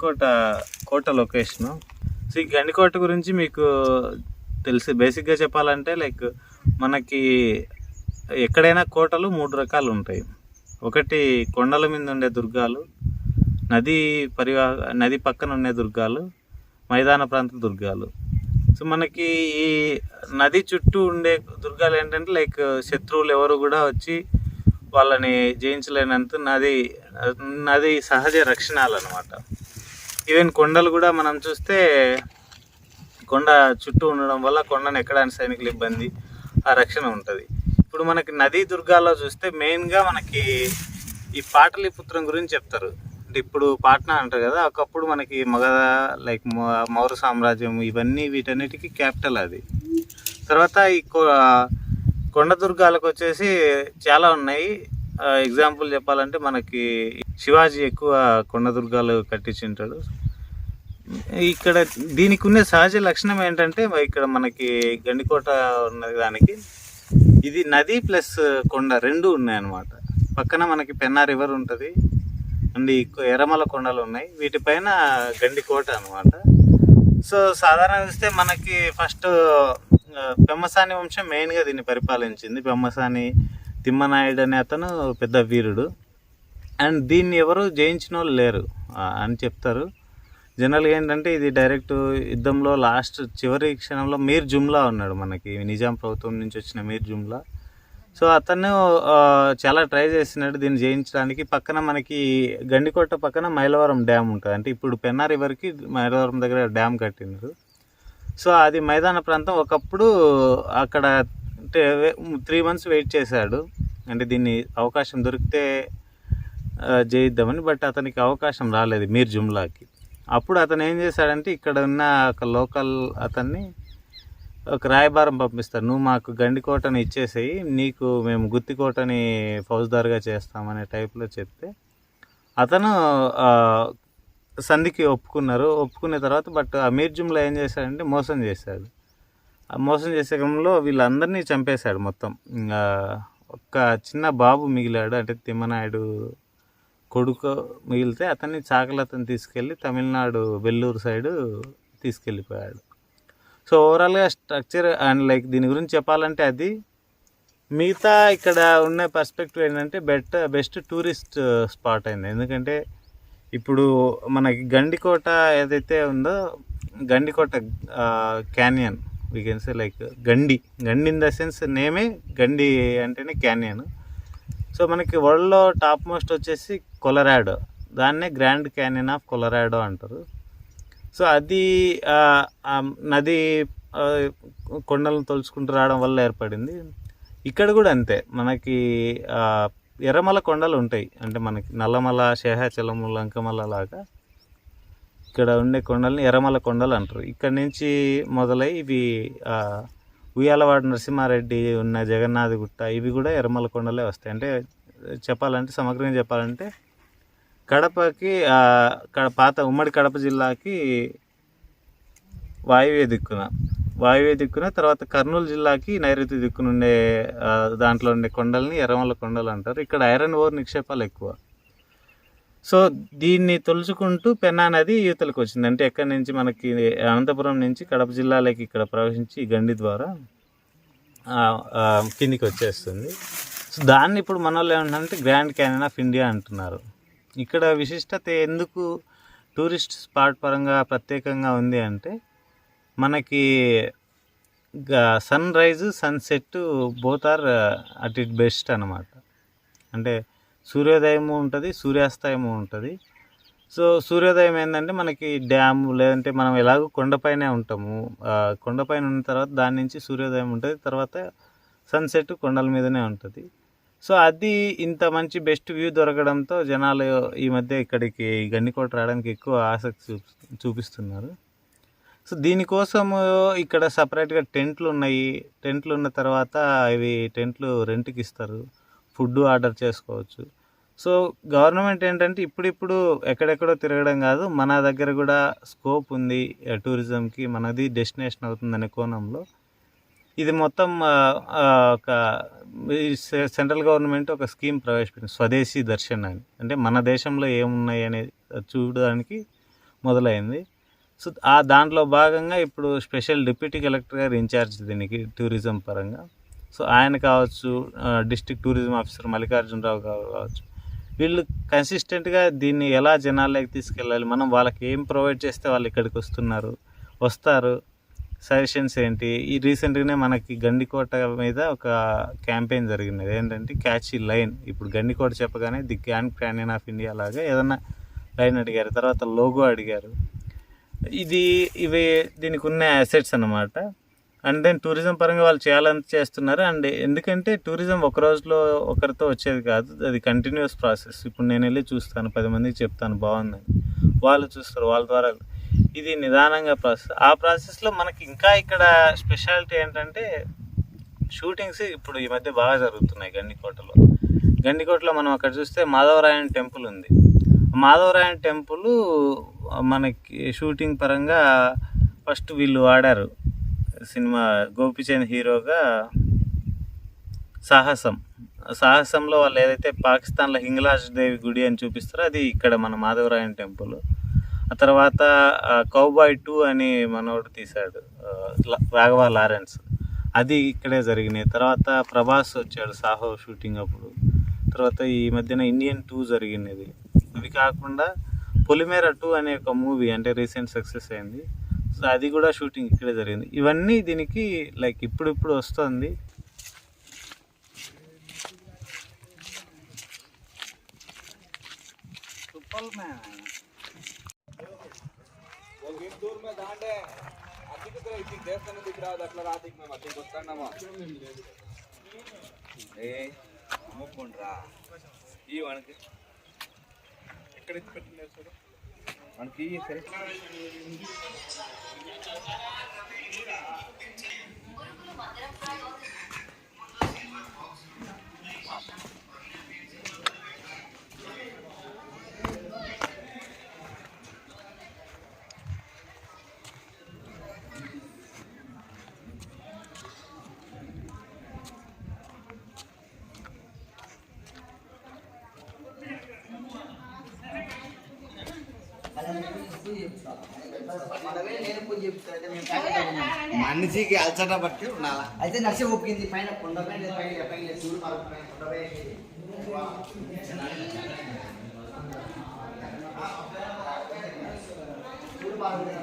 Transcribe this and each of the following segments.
గండికోట కోట location so ఈ గండికోట గురించి మీకు తెలిసి బేసిక్గా చెప్పాలంటే లైక్ మనకి ఎక్కడైనా కోటలు మూడు రకాలు ఉంటాయి. ఒకటి కొండల మీద ఉండే దుర్గాలు నది పరివా నది పక్కన ఉండే దుర్గాలు మైదాన ప్రాంత దుర్గాలు. సో మనకి ఈ నది చుట్టూ ఉండే దుర్గాలు ఏంటంటే లైక్ శత్రువులు ఎవరు కూడా వచ్చి వాళ్ళని జయించలేనంత నది నది సహజ రక్షణాలు అనమాట ఈవెన్ కొండలు కూడా మనం చూస్తే కొండ చుట్టూ ఉండడం వల్ల కొండను ఎక్కడానికి సైనికులు ఇబ్బంది ఆ రక్షణ ఉంటుంది. ఇప్పుడు మనకి నదీ దుర్గాల్లో చూస్తే మెయిన్గా మనకి ఈ పాటలీపుత్రం గురించి చెప్తారు. అంటే ఇప్పుడు పాట్నా అంటారు కదా ఒకప్పుడు మనకి మగధ లైక్ మౌర్య సామ్రాజ్యం ఇవన్నీ వీటన్నిటికీ క్యాపిటల్ అది. తర్వాత ఈ కొండ దుర్గాలకు వచ్చేసి చాలా ఉన్నాయి. ఎగ్జాంపుల్ చెప్పాలంటే మనకి శివాజీ ఎక్కువ కొండ దుర్గాలు కట్టించుంటాడు. ఇక్కడ దీనికి ఉన్న సహజ లక్షణం ఏంటంటే ఇక్కడ మనకి గండికోట ఉన్నది దానికి. ఇది నది ప్లస్ కొండ రెండు ఉన్నాయి అన్నమాట పక్కన మనకి పెన్నా రివర్ ఉంటుంది. అండ్ ఎర్రమల కొండలు ఉన్నాయి. వీటిపైన గండికోట అనమాట సో సాధారణంగా చూస్తే మనకి ఫస్ట్ పెమ్మసాని వంశం మెయిన్గా దీన్ని పరిపాలించింది. పెమ్మసాని తిమ్మనాయుడు అనే అతను పెద్ద వీరుడు. అండ్ దీన్ని ఎవరు జయించిన వాళ్ళు లేరు అని చెప్తారు. జనరల్గా ఏంటంటే ఇది డైరెక్ట్ యుద్ధంలో లాస్ట్ చివరి క్షణంలో మీర్ జుమ్లా ఉన్నాడు మనకి. నిజాం ప్రభుత్వం నుంచి వచ్చిన మీర్ జుమ్లా. సో అతను చాలా ట్రై చేస్తున్నాడు దీన్ని జయించడానికి. పక్కన మనకి గండికోట పక్కన మైలవరం డ్యామ్ ఉంటుంది. అంటే ఇప్పుడు పెన్నా రివర్కి మైలవరం దగ్గర డ్యామ్ కట్టినారు సో అది మైదాన ప్రాంతం ఒకప్పుడు అక్కడ అంటే త్రీ మంత్స్ వెయిట్ చేశాడు. అంటే దీన్ని అవకాశం దొరికితే జయిద్దామని బట్ అతనికి అవకాశం రాలేదు మీర్ జుమ్లాకి. అప్పుడు అతను ఏం చేశాడంటే ఇక్కడ ఉన్న ఒక లోకల్ అతన్ని ఒక రాయబారం పంపిస్తారు. నువ్వు మాకు గండికోటని ఇచ్చేసేయి నీకు మేము గుత్తికోటని ఫౌజ్దార్గా చేస్తామనే టైప్లో చెప్తే అతను సంధికి ఒప్పుకున్నారు. ఒప్పుకున్న తర్వాత బట్ అమీర్ జుమ్లా ఏం చేశాడంటే మోసం చేశాడు. ఆ మోసం చేసే క్రమంలో వీళ్ళందరినీ చంపేశాడు మొత్తం. ఒక ఒక్క చిన్న బాబు మిగిలాడు. అంటే తిమ్మనాయుడు కొడుకు మిగిలితే అతన్ని చాకలతను తీసుకెళ్ళి తమిళనాడు వెల్లూరు సైడు తీసుకెళ్ళిపోయాడు. సో ఓవరాల్గా స్ట్రక్చర్ అండ్ లైక్ దీని గురించి చెప్పాలంటే అది మిగతా ఇక్కడ ఉన్న పర్స్పెక్టివ్ ఏంటంటే బెట్ బెస్ట్ టూరిస్ట్ స్పాట్ అయింది. ఎందుకంటే ఇప్పుడు మనకి గండికోట ఏదైతే ఉందో Gandikota canyon we can say like Gandi. Gandi in the sense నేమే Gandi అంటేనే క్యానియన్. సో మనకి వరల్డ్లో టాప్ మోస్ట్ వచ్చేసి కొలరాడో. దాన్నే గ్రాండ్ క్యానియన్ ఆఫ్ కొలరాడో అంటారు. సో అది నది కొండలను తొలుచుకుంటూ రావడం వల్ల ఏర్పడింది. ఇక్కడ కూడా అంతే. మనకి ఎర్రమల కొండలు ఉంటాయి. అంటే మనకి నల్లమల శేహాచలము లంకమల లాగా ఇక్కడ ఉండే కొండల్ని ఎర్రమల కొండలు అంటారు. ఇక్కడ నుంచి మొదలై ఇవి ఉయ్యాలవాడ నరసింహారెడ్డి ఉన్న జగన్నాథ్ గుట్ట ఇవి కూడా ఎర్రమల కొండలే వస్తాయి. అంటే చెప్పాలంటే సమగ్రంగా చెప్పాలంటే కడపకి కడ- పాత ఉమ్మడి కడప జిల్లాకి వాయువ్య దిక్కున. వాయువ్య దిక్కున తర్వాత కర్నూలు జిల్లాకి నైరుతి దిక్కున ఉండే దాంట్లో ఉండే కొండల్ని ఎర్రమల్ల కొండలు అంటారు. ఇక్కడ ఐరన్ ఓర్ నిక్షేపాలు ఎక్కువ. సో దీన్ని తొలుచుకుంటూ పెన్నా నది యువతలకు వచ్చింది. అంటే ఎక్కడి నుంచి మనకి అనంతపురం నుంచి కడప జిల్లాలోకి ఇక్కడ ప్రవేశించి ఈ గండి ద్వారా కిందికి వచ్చేస్తుంది. సో దాన్ని ఇప్పుడు మన వాళ్ళు ఏమంటారంటే గ్రాండ్ క్యానియన్ ఆఫ్ ఇండియా అంటున్నారు. ఇక్కడ విశిష్టత ఎందుకు టూరిస్ట్ స్పాట్ పరంగా ప్రత్యేకంగా ఉంది అంటే మనకి sunrise sunset both are at it best అనమాట అంటే సూర్యోదయము ఉంటుంది సూర్యాస్తయము ఉంటుంది. సో సూర్యోదయం ఏంటంటే మనకి డ్యామ్ లేదంటే మనం ఎలాగో కొండపైనే ఉంటాము. కొండపైన ఉన్న తర్వాత దాని నుంచి సూర్యోదయం ఉంటుంది తర్వాత సన్సెట్ కొండల మీదనే ఉంటుంది. సో అది ఇంత మంచి బెస్ట్ వ్యూ దొరకడంతో జనాలు ఈ మధ్య ఇక్కడికి గన్నికోట రావడానికి ఎక్కువ ఆసక్తి చూపిస్తున్నారు. సో దీనికోసం ఇక్కడ సపరేట్గా టెంట్లు ఉన్నాయి. టెంట్లు ఉన్న తర్వాత ఇవి టెంట్లు రెంట్కి ఇస్తారు. ఫుడ్ ఆర్డర్ చేసుకోవచ్చు. సో గవర్నమెంట్ ఏంటంటే ఇప్పుడిప్పుడు ఎక్కడెక్కడో తిరగడం కాదు. మన దగ్గర కూడా స్కోప్ ఉంది. టూరిజంకి మనది డెస్టినేషన్ అవుతుందనే కోణంలో. ఇది మొత్తం ఒక సె- సెంట్రల్ గవర్నమెంట్ ఒక స్కీమ్ ప్రవేశపెట్టింది స్వదేశీ దర్శన్ అని. అంటే మన దేశంలో ఏమున్నాయి అనేది చూడడానికి మొదలైంది. సో ఆ దాంట్లో భాగంగా ఇప్పుడు స్పెషల్ డిప్యూటీ కలెక్టర్ గారు ఇన్ఛార్జ్ దీనికి టూరిజం పరంగా. సో ఆయన కావచ్చు డిస్ట్రిక్ట్ టూరిజం ఆఫీసర్ మల్లికార్జునరావు గారు కావచ్చు వీళ్ళు కన్సిస్టెంట్గా దీన్ని ఎలా జనాల్లోకి తీసుకెళ్ళాలి మనం వాళ్ళకి ఏం ప్రొవైడ్ చేస్తే వాళ్ళు ఇక్కడికి వస్తున్నారు వస్తారు సజెషన్స్ ఏంటి? ఈ రీసెంట్గానే మనకి గండికోట మీద ఒక క్యాంపెయిన్ జరిగినది ఏంటంటే క్యాచ్ ఈ లైన్. ఇప్పుడు గండికోట చెప్పగానే the grand canyon of India లాగా ఏదన్నా లైన్ అడిగారు. తర్వాత లోగో అడిగారు. ఇది ఇవి దీనికి ఉన్న అసెట్స్ అన్నమాట. అండ్ దెన్ టూరిజం పరంగా వాళ్ళు చేయాలని చేస్తున్నారు. అండ్ ఎందుకంటే టూరిజం ఒక రోజులో ఒకరితో వచ్చేది కాదు. అది కంటిన్యూస్ ప్రాసెస్ ఇప్పుడు నేను వెళ్ళి చూస్తాను పది మందికి చెప్తాను బాగుందని. వాళ్ళు చూస్తారు. వాళ్ళ ద్వారా ఇది నిదానంగా ప్రాసెస్. ఆ ప్రాసెస్లో మనకి ఇంకా ఇక్కడ స్పెషాలిటీ ఏంటంటే షూటింగ్స్ ఇప్పుడు ఈ మధ్య బాగా జరుగుతున్నాయి గండికోటలో. గండికోటలో మనం అక్కడ చూస్తే మాధవరాయన్ టెంపుల్ ఉంది. మాధవరాయన్ టెంపుల్ మనకి షూటింగ్ పరంగా ఫస్ట్ వీళ్ళు ఆడారు సినిమా గోపిచంద్ హీరోగా సాహసం. సాహసంలో వాళ్ళు ఏదైతే పాకిస్తాన్లో హింగ్లాజ్ దేవి గుడి అని చూపిస్తారో అది ఇక్కడ మన మాధవరాయన్ టెంపుల్. ఆ తర్వాత కౌబాయ్ టూ అని మనోడు తీశాడు. రాఘవ లారెన్స్. అది ఇక్కడే జరిగినాయి. తర్వాత ప్రభాస్ వచ్చాడు సాహో షూటింగ్ అప్పుడు. తర్వాత ఈ మధ్యన ఇండియన్ టూ జరిగినది అవి కాకుండా పొలిమేర టూ అనే ఒక మూవీ అంటే రీసెంట్ సక్సెస్ అయింది. సో అది కూడా షూటింగ్ ఇక్కడే జరిగింది. ఇవన్నీ దీనికి లైక్ ఇప్పుడు ఇప్పుడు వస్తుంది. Oh man. అంటే అతిథితో ఇచ్చి దేవస్థానం దిగి రాదు? అట్లా రాతికి మేము అతికి వస్తామా ఏ అమ్ముకుండ్రా ఈ వనకి. ఎక్కడ ఇచ్చి మనకి సరే. మనిషికి అలసట బట్టి ఉండాలా అయితే నర్సి ఒప్పింది పైన కొండపై లేదు, పైన పైన లేదు, చూడు మరి పైన కొండపై ఎక్కి. చూడు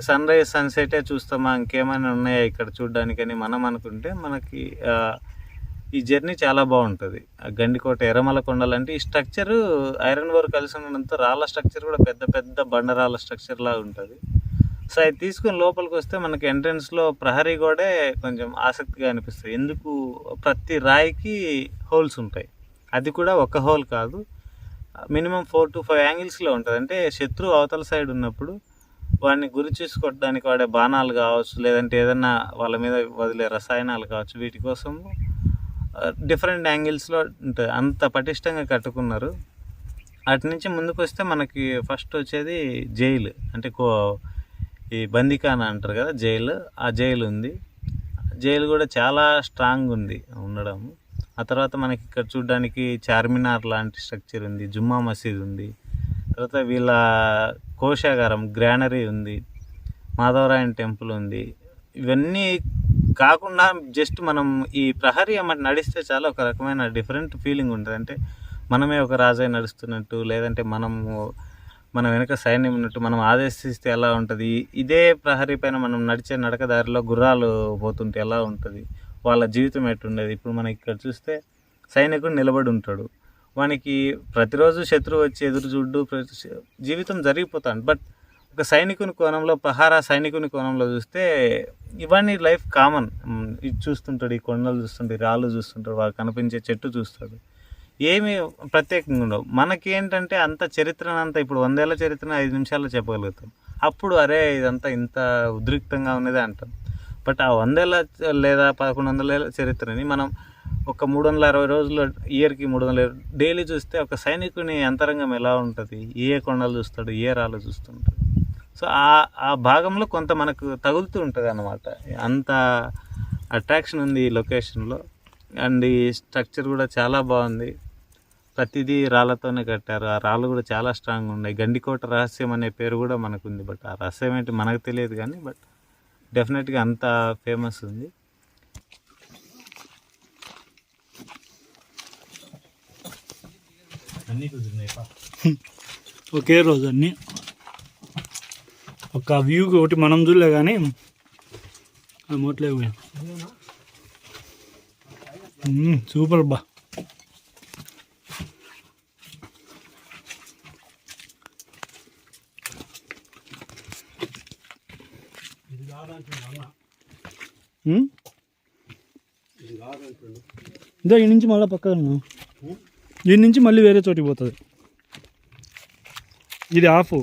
సన్ రైజ్ సన్సెటే చూస్తామా? ఇంకేమైనా ఉన్నాయా ఇక్కడ చూడడానికని మనం అనుకుంటే మనకి ఈ జర్నీ చాలా బాగుంటుంది. ఆ గండికోట ఎర్రమల కొండలు అంటే ఈ స్ట్రక్చర్ ఐరన్ వర్క్ కలిసి ఉండడంతో రాళ్ళ స్ట్రక్చర్ కూడా పెద్ద పెద్ద బండరాళ్ళ స్ట్రక్చర్ లాగా ఉంటుంది. సో అది తీసుకుని లోపలికి వస్తే మనకి ఎంట్రన్స్లో ప్రహరీ గోడే కొంచెం ఆసక్తిగా అనిపిస్తుంది. ఎందుకు? ప్రతి రాయికి హోల్స్ ఉంటాయి. అది కూడా ఒక హోల్ కాదు. మినిమం ఫోర్ టు ఫైవ్ యాంగిల్స్లో ఉంటుంది. అంటే శత్రువు అవతల సైడ్ ఉన్నప్పుడు వాడిని గురి చూసుకోవడానికి వాడే బాణాలు కావచ్చు లేదంటే ఏదన్నా వాళ్ళ మీద వదిలే రసాయనాలు కావచ్చు వీటి కోసం డిఫరెంట్ యాంగిల్స్లో ఉంటుంది. అంత పటిష్టంగా కట్టుకున్నారు. అటు నుంచి ముందుకు వస్తే మనకి ఫస్ట్ వచ్చేది జైలు. అంటే కో ఈ బందికాన అంటారు కదా జైలు. ఆ జైలు ఉంది. జైలు కూడా చాలా స్ట్రాంగ్ ఉంది ఉండడం. ఆ తర్వాత మనకి ఇక్కడ చూడడానికి చార్మినార్ లాంటి స్ట్రక్చర్ ఉంది జుమ్మా మసీద్ ఉంది. తర్వాత వీళ్ళ కోశాగారం గ్రానరీ ఉంది మాధవరాయన్ టెంపుల్ ఉంది. ఇవన్నీ కాకుండా జస్ట్ మనం ఈ ప్రహరీ అన్నమాట నడిస్తే చాలా ఒక రకమైన డిఫరెంట్ ఫీలింగ్ ఉంటుంది. అంటే మనమే ఒక రాజై నడుస్తున్నట్టు లేదంటే మనము మన వెనక సైన్యం ఉన్నట్టు మనం ఆదేశిస్తే ఎలా ఉంటుంది? ఇదే ప్రహరీ పైన మనం నడిచే నడకదారిలో గుర్రాలు పోతుంటే ఎలా ఉంటుంది? వాళ్ళ జీవితం ఎట్టుండేది ఇప్పుడు మనం ఇక్కడ చూస్తే సైనికుడు నిలబడి ఉంటాడు. వానికి ప్రతిరోజు శత్రువు వచ్చి ఎదురు చూడ్డు ప్రతి- జీవితం జరిగిపోతాడు బట్ ఒక సైనికుని కోణంలో ప్రహార సైనికుని కోణంలో చూస్తే ఇవన్నీ లైఫ్ కామన్. ఇది చూస్తుంటాడు ఈ కొండలు చూస్తుంటాడు రాళ్ళు చూస్తుంటాడు వాడు కనిపించే చెట్టు చూస్తాడు. ఏమి ప్రత్యేకంగా ఉండవు. మనకి ఏంటంటే అంత చరిత్రను అంతా ఇప్పుడు వందేళ్ళ చరిత్రను ఐదు నిమిషాల్లో చెప్పగలుగుతాం. అప్పుడు అరే ఇదంతా ఇంత ఉద్రిక్తంగా ఉన్నదే అంటాం. బట్ ఆ వందేళ్ళ లేదా పదకొండు వందల చరిత్రని మనం ఒక మూడు వందల అరవై రోజుల్లో ఇయర్కి మూడు వందల డైలీ చూస్తే ఒక సైనికుని అంతరంగం ఎలా ఉంటుంది? ఏ కొండలు చూస్తాడు? ఏ రాళ్ళు చూస్తుంటాడు? సో ఆ ఆ భాగంలో కొంత మనకు తగులుతూ ఉంటుంది అన్నమాట అంత అట్రాక్షన్ ఉంది ఈ లొకేషన్లో. అండ్ ఈ స్ట్రక్చర్ కూడా చాలా బాగుంది. ప్రతిదీ రాళ్ళతోనే కట్టారు. ఆ రాళ్ళు కూడా చాలా స్ట్రాంగ్ ఉన్నాయి. గండికోట రహస్యం అనే పేరు కూడా మనకు ఉంది బట్ ఆ రహస్యం ఏంటి మనకు తెలియదు కానీ బట్ డెఫినెట్గా అంత ఫేమస్ ఉంది. అన్నీ కుదిరినాయి ఒకే రోజు అన్ని. ఒక వ్యూ ఒకటి మనం చూడలే కానీ ఆ మోట్లే పోయాం మ్మ్, సూపర్ బా? ఇదో ఈ నుంచి మళ్ళీ పక్కన దీని నుంచి మళ్ళీ వేరే చోటికి పోతుంది. ఇది ఆఫ్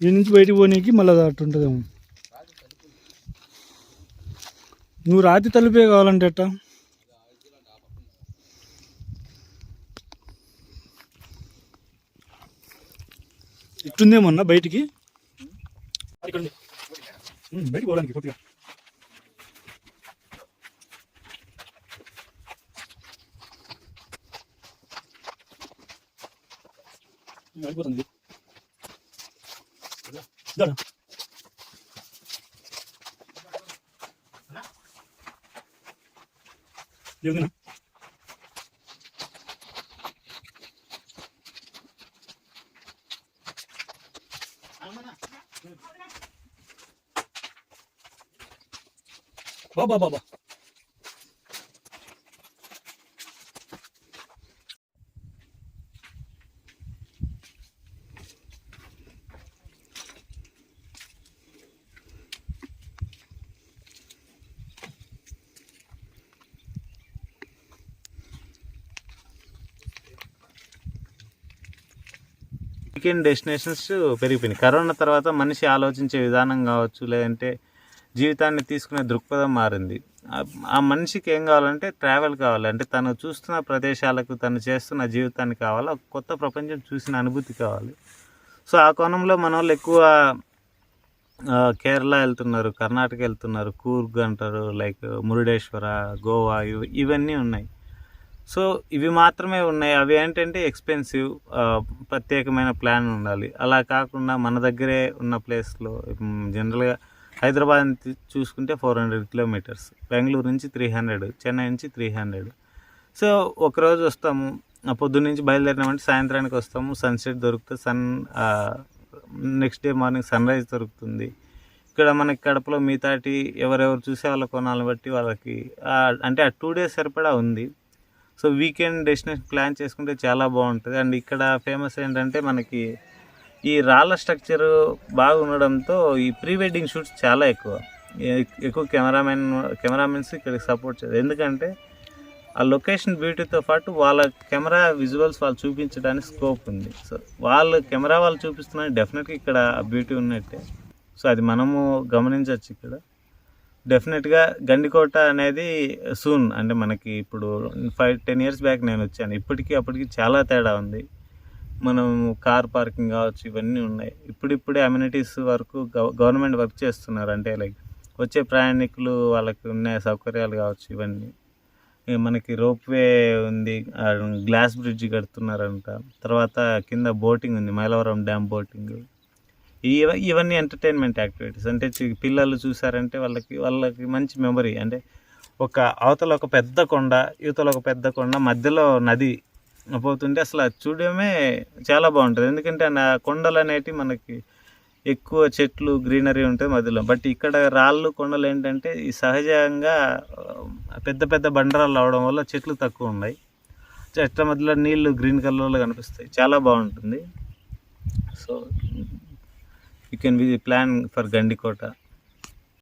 దీని నుంచి బయటికి పోనీకి మళ్ళీ అది నువ్వు రాతి తలుపే కావాలంటే ఎట్టా? ఇట్టుందేమన్నా బయటికి? ఇక్కడ ఉంది. ఉమ్, బయటికి పోవడానికి కొద్దిగా వెళ్ళిపోతుంది ఇదా. ఏముందినా? బాబా బాబా వీకెండ్ డెస్టినేషన్స్ పెరిగిపోయినాయి. కరోనా తర్వాత మనిషి ఆలోచించే విధానం కావచ్చు లేదంటే జీవితాన్ని తీసుకునే దృక్పథం మారింది. ఆ- మనిషికి ఏం కావాలంటే ట్రావెల్ కావాలి. అంటే తను చూస్తున్న ప్రదేశాలకు తను చేస్తున్న జీవితానికి కావాలి? ఒక కొత్త ప్రపంచం చూసిన అనుభూతి కావాలి. సో ఆ కోణంలో మన వాళ్ళు ఎక్కువ కేరళ వెళ్తున్నారు కర్ణాటక వెళ్తున్నారు కూర్గ్ అంటారు లైక్ మురుడేశ్వర గోవా ఇవన్నీ ఉన్నాయి. సో ఇవి మాత్రమే ఉన్నాయి. అవి ఏంటంటే ఎక్స్పెన్సివ్ ప్రత్యేకమైన ప్లాన్ ఉండాలి. అలా కాకుండా మన దగ్గరే ఉన్న ప్లేస్లో జనరల్గా హైదరాబాద్ నుంచి చూసుకుంటే ఫోర్ హండ్రెడ్ కిలోమీటర్స్ బెంగళూరు నుంచి త్రీ హండ్రెడ్ చెన్నై నుంచి త్రీ హండ్రెడ్ సో ఒకరోజు వస్తాము ఆ పొద్దున్న నుంచి బయలుదేరినామంటే సాయంత్రానికి వస్తాము. సన్సెట్ దొరుకుతుంది sun next day morning sunrise దొరుకుతుంది. ఇక్కడ మనకి కడపలో మిగతాటి ఎవరెవరు చూసే వాళ్ళ కొనాలను బట్టి వాళ్ళకి అంటే ఆ టూ డేస్ సరిపడా ఉంది. సో వీకెండ్ డెస్టినేషన్ ప్లాన్ చేసుకుంటే చాలా బాగుంటుంది. అండ్ ఇక్కడ ఫేమస్ ఏంటంటే మనకి ఈ రాళ్ళ స్ట్రక్చర్ బాగా ఉండడంతో ఈ ప్రీ వెడ్డింగ్ షూట్స్ చాలా ఎక్కువ. ఎక్కువ కెమెరామెన్ కెమెరామెన్స్ ఇక్కడికి సపోర్ట్ చేయాలి ఎందుకంటే ఆ లొకేషన్ బ్యూటీతో పాటు వాళ్ళ కెమెరా విజువల్స్ వాళ్ళు చూపించడానికి స్కోప్ ఉంది. సో వాళ్ళు కెమెరా వాళ్ళు చూపిస్తున్నారు. డెఫినెట్గా ఇక్కడ బ్యూటీ ఉన్నట్టే. సో అది మనము గమనించవచ్చు ఇక్కడ. డెఫినెట్గా గండికోట అనేది సూన్ అంటే మనకి ఇప్పుడు ఫైవ్ టెన్ ఇయర్స్ బ్యాక్ నేను వచ్చాను. ఇప్పటికీ అప్పటికి చాలా తేడా ఉంది. మనం కార్ పార్కింగ్ కావచ్చు ఇవన్నీ ఉన్నాయి. ఇప్పుడిప్పుడే అమ్యూనిటీస్ వరకు గవర్నమెంట్ వర్క్ చేస్తున్నారు. అంటే లైక్ వచ్చే ప్రయాణికులు వాళ్ళకి ఉన్న సౌకర్యాలు కావచ్చు ఇవన్నీ. మనకి రోప్వే ఉంది గ్లాస్ బ్రిడ్జ్ కడుతున్నారంట. తర్వాత కింద బోటింగ్ ఉంది మైలవరం డ్యామ్ బోటింగ్ ఇవ ఇవన్నీ ఎంటర్టైన్మెంట్ యాక్టివిటీస్ అంటే పిల్లలు చూసారంటే వాళ్ళకి వాళ్ళకి మంచి మెమరీ అంటే ఒక అవతల ఒక పెద్ద కొండ యువతల ఒక పెద్ద కొండ మధ్యలో నది పోతుంటే అసలు అది చూడడమే చాలా బాగుంటుంది. ఎందుకంటే ఆ కొండలు అనేటివి మనకి ఎక్కువ చెట్లు గ్రీనరీ ఉంటుంది మధ్యలో. బట్ ఇక్కడ రాళ్ళు కొండలు ఏంటంటే ఈ సహజంగా పెద్ద పెద్ద బండరాళ్ళు అవడం వల్ల చెట్లు తక్కువ ఉన్నాయి. చెట్ల మధ్యలో నీళ్ళు గ్రీన్ కలర్లో కనిపిస్తాయి. చాలా బాగుంటుంది. So you can we plan for Gandikota